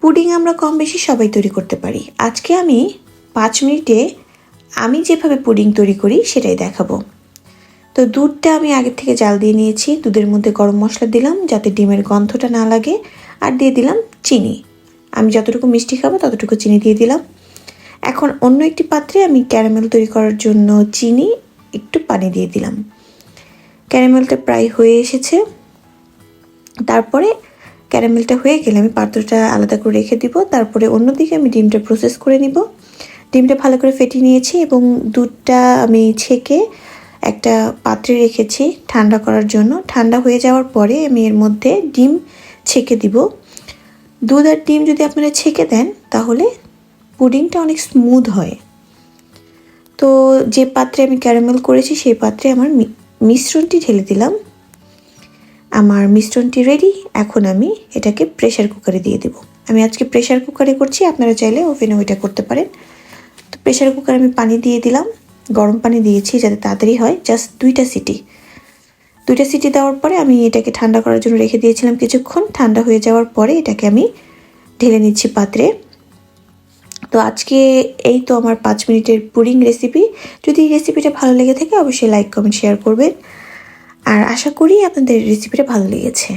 Pudding আমরা কম বেশি সবাই তৈরি করতে পারি। আজকে আমি পাঁচ মিনিটে আমি যেভাবে পুডিং তৈরি করি সেটাই দেখাবো। তো দুধটা আমি আগের থেকে জাল দিয়ে নিয়েছি। দুধের মধ্যে গরম মশলা দিলাম যাতে ডিমের গন্ধটা না লাগে। আর দিয়ে দিলাম চিনি। আমি যতটুকু মিষ্টি খাব ততটুকু চিনি দিয়ে দিলাম। এখন অন্য একটি পাত্রে আমি ক্যারামেল তৈরি করার জন্য চিনি, একটু পানি দিয়ে দিলাম। ক্যারামেলটা প্রায় হয়ে এসেছে। তারপরে ক্যারামেলটা হয়ে গেলে আমি পাত্রটা আলাদা করে রেখে দিব। তারপরে অন্যদিকে আমি ডিমটা প্রসেস করে নিব। ডিমটা ভালো করে ফেটিয়ে নিয়েছি এবং দুধটা আমি ছেঁকে একটা পাত্রে রেখেছি ঠান্ডা করার জন্য। ঠান্ডা হয়ে যাওয়ার পরে আমি এর মধ্যে ডিম ছেঁকে দিব। দুধ আর ডিম যদি আপনারা ছেঁকে দেন, তাহলে পুডিংটা অনেক স্মুথ হয়। তো যে পাত্রে আমি ক্যারামেল করেছি, সেই পাত্রে আমার মিশ্রণটি ঢেলে দিলাম। আমার মিশ্রণটি রেডি এখন আমি এটাকে প্রেশার কুকারে দিয়ে দেব। আমি আজকে প্রেশার কুকারে করছি, আপনারা চাইলে ওভেনে ওইটা করতে পারেন। তো প্রেশার কুকারে আমি পানি দিয়ে দিলাম, গরম পানি দিয়েছি যাতে তাড়াতাড়ি হয় জাস্ট দুইটা সিটি। দুইটা সিটি দেওয়ার পরে আমি এটাকে ঠান্ডা করার জন্য রেখে দিয়েছিলাম কিছুক্ষণ, ঠান্ডা হয়ে যাওয়ার পরে এটাকে আমি ঢেলে নিচ্ছি পাত্রে। তো আজকে এই তো আমার পাঁচ মিনিটের পুডিং রেসিপি যদি এই রেসিপিটা ভালো লেগে থাকে, অবশ্যই লাইক কমেন্ট শেয়ার করবেন। আর আশা করি আপনাদের রেসিপিটা ভালো লেগেছে।